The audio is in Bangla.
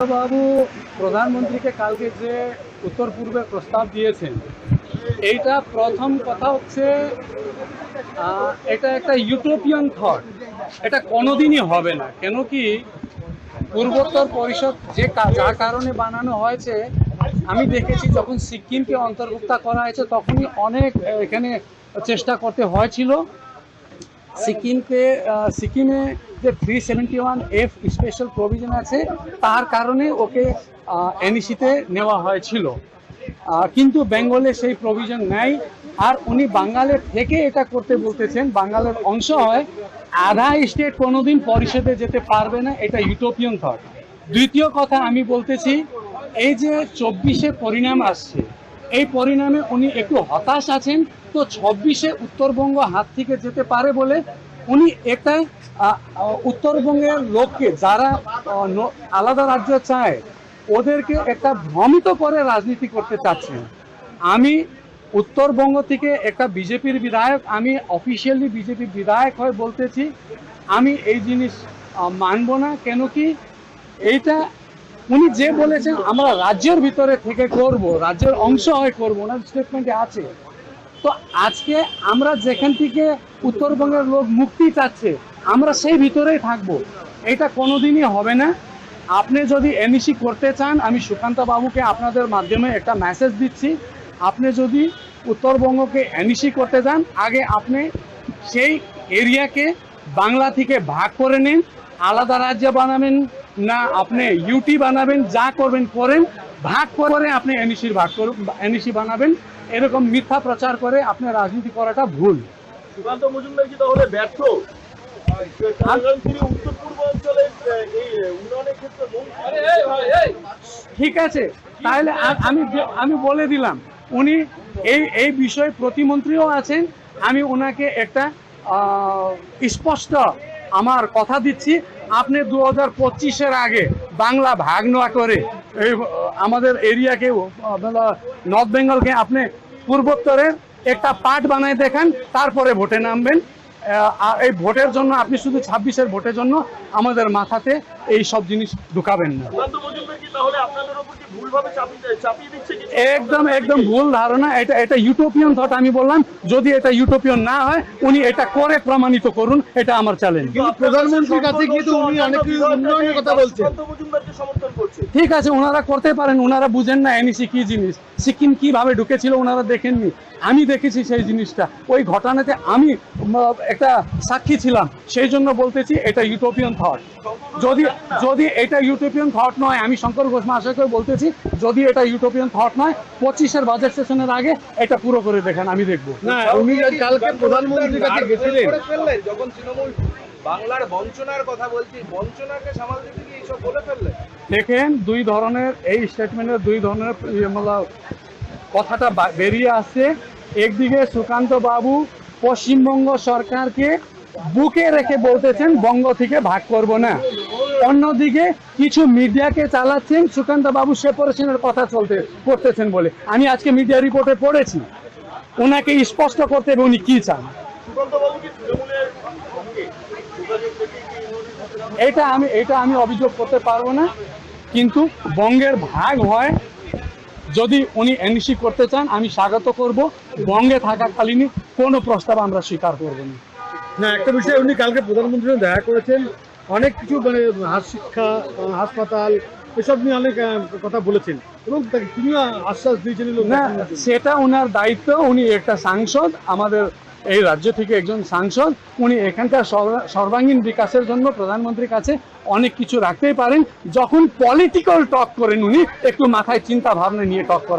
বাবু প্রধানমন্ত্রীকে কালকে যে উত্তর পূর্বে প্রস্তাব দিয়েছেন, এইটা প্রথম কথা হচ্ছে এটা একটা ইউটোপিয়ান থট এটা কোনোদিনই হবে না। কেন কি, পূর্বোত্তর পরিষদ যে যার কারণে বানানো হয়েছে, আমি দেখেছি যখন সিকিমকে অন্তর্ভুক্ত করা হয়েছে, তখনই অনেক, এখানে চেষ্টা করতে হয়েছিল। সিকিমকে সিকিমে যে three seventy one F special provision আছে, তার কারণে ওকে এনইসিতে নেওয়া হয়েছিল। কিন্তু বেঙ্গলে সেই প্রভিশন নেই। আর উনি বাঙ্গালের থেকে এটা করতে বলতেছেন, বাঙ্গালের অংশ হয়, আধা স্টেট কোনোদিন পরিষদে যেতে পারবে না, এটা ইউটোপিয়ান থট দ্বিতীয় কথা আমি বলতেছি, এই যে চব্বিশে পরিণাম আসছে এই পরিণামে উনি একটু হতাশ আছেন। তো ছব্বিশে উত্তরবঙ্গ হাত থেকে যেতে পারে বলে উনি আহ, উত্তরবঙ্গের লোককে যারা আলাদা রাজ্য চায় ওদেরকে একটা ভ্রমিত করে রাজনীতি করতে চাচ্ছেন। আমি উত্তরবঙ্গ থেকে একটা বিজেপির বিধায়ক আমি অফিসিয়ালি বিজেপির বিধায়ক হয়ে বলতেছি আমি এই জিনিস মানব না। কেন কি? এইটা উনি যে বলেছেন, আমরা রাজ্যের ভিতরে থেকে করব, রাজ্যের অংশ হয়ে করব, ওনার স্টেটমেন্টে আছে। তো আজকে আমরা যেখান থেকে উত্তরবঙ্গের লোক মুক্তি চাচ্ছে, আমরা সেই ভিতরেই থাকব। এটা কোনোদিনই হবে না। আপনি যদি এনইসি করতে চান, আমি সুকান্ত বাবুকে আপনাদের মাধ্যমে একটা মেসেজ দিচ্ছি। আপনি যদি উত্তরবঙ্গকে এনইসি করতে চান আগে আপনি সেই এরিয়াকে বাংলা থেকে ভাগ করে নিন, আলাদা রাজ্য বানাবেন না আপনি ইউটি বানাবেন যা করবেন করেন ভাগ করে আপনি এনইসির ভাগ করুন এনইসি বানাবেন। এরকম মিথ্যা প্রচার করে আপনি রাজনীতি করাটা ভুল। সুকান্ত মজুমদার কি তাহলে ব্যর্থ? বহু- ঠিক আছে তাহলে আমি আমি বলে দিলাম উনি এই এই বিষয়ে প্রতিমন্ত্রীও আছেন আমি ওনাকে একটা স্পষ্ট আমার কথা দিচ্ছি। আপনি দু হাজার পঁচিশের আগে বাংলা ভাগ না করে এই, আমাদের এরিয়াকে নর্থ বেঙ্গলকে আপনি পূর্বোত্তরের একটা পার্ট বানায় দেখান, তারপরে ভোটে নামবেন। এই ভোটের জন্য আপনি শুধু ছাব্বিশের ভোটের জন্য আমাদের মাথাতে এই সব জিনিস ঢুকাবেন না। সুকান্ত মজুমদার কি তাহলে আপনাদের উপর কি ভুলভাবে চাপিয়ে চাপিয়ে দিচ্ছে কিছু? একদম একদম ভুল ধারণা। এটা এটা ইউটোপিয়ান থট আমি বললাম। যদি এটা ইউটোপিয়ান না হয় উনি এটা করে প্রমাণিত করুন এটা আমার চ্যালেঞ্জ কিন্তু প্রধানমন্ত্রীর কাছে গিয়ে তো উনি অনেক উন্নয়নের কথা বলছেন। করছে। ঠিক আছে ওনারা করতে পারেন ওনারা বুঝেন না এনইসি কি জিনিস। সিকিম কীভাবে ঢুকেছিল ওনারা দেখেননি। আমি দেখেছি সেই জিনিসটা। ওই ঘটনাতে আমি একটা সাক্ষী ছিলাম। সেই জন্য বলতেছি এটা ইউটোপিয়ান থট যদি যদি এটা ইউটোপিয়ান থট নয় আমি শঙ্কর ঘোষ মহাশয়কে বলতেছি যদি এটা ইউটোপিয়ান থট নয় পঁচিশের বাজেট সেশনের আগে এটা পুরো করে দেখেন আমি দেখব। না উনি কালকে প্রধানমন্ত্রীর কাছে গেছিলেন। যখন তৃণমূল বাংলার বঞ্চনার কথা বলছি বঞ্চনাকে সামাল দিতে গিয়ে এইসব বলে ফেললেন। দেখেন দুই ধরনের এই স্টেটমেন্টের দুই ধরনের ইয়ে কথাটা বেরিয়ে আসছে। একদিকে সুকান্ত বাবু পশ্চিমবঙ্গ সরকারকে বুকে রেখে বলতেছেন, বঙ্গ থেকে ভাগ করব না। অন্যদিকে কিছু মিডিয়াকে চালাচ্ছেন সুকান্ত বাবু সেপারেশনের কথা চলতে, করতেছেন বলে। আমি আজকে মিডিয়া রিপোর্টে পড়েছি। ওনাকে স্পষ্ট করতে হবে উনি কি চান। এটা আমি এটা আমি অভিযোগ করতে পারব না, কিন্তু বঙ্গের ভাগ হয় যদি উনি এনইসি করতে চান, আমি স্বাগত করব। বঙ্গে থাকাকালীনই কোনো প্রস্তাব আমরা স্বীকার করব না। না, একটা বিষয়, উনি কালকে প্রধানমন্ত্রী দেখা করেছেন। অনেক কিছু মানে হাস শিক্ষা হাসপাতাল, এসব নিয়ে অনেক কথা বলেছেন। এবং তিনি আশ্বাস দিয়েছেন না সেটা ওনার দায়িত্ব উনি একটা সাংসদ আমাদের এই রাজ্য থেকে একজন সাংসদ উনি এখানকার সর্বাঙ্গীন বিকাশের জন্য প্রধানমন্ত্রীর কাছে অনেক কিছু রাখতেই পারেন। যখন পলিটিক্যাল টক করেন উনি একটু মাথায় চিন্তা ভাবনা নিয়ে টক করেন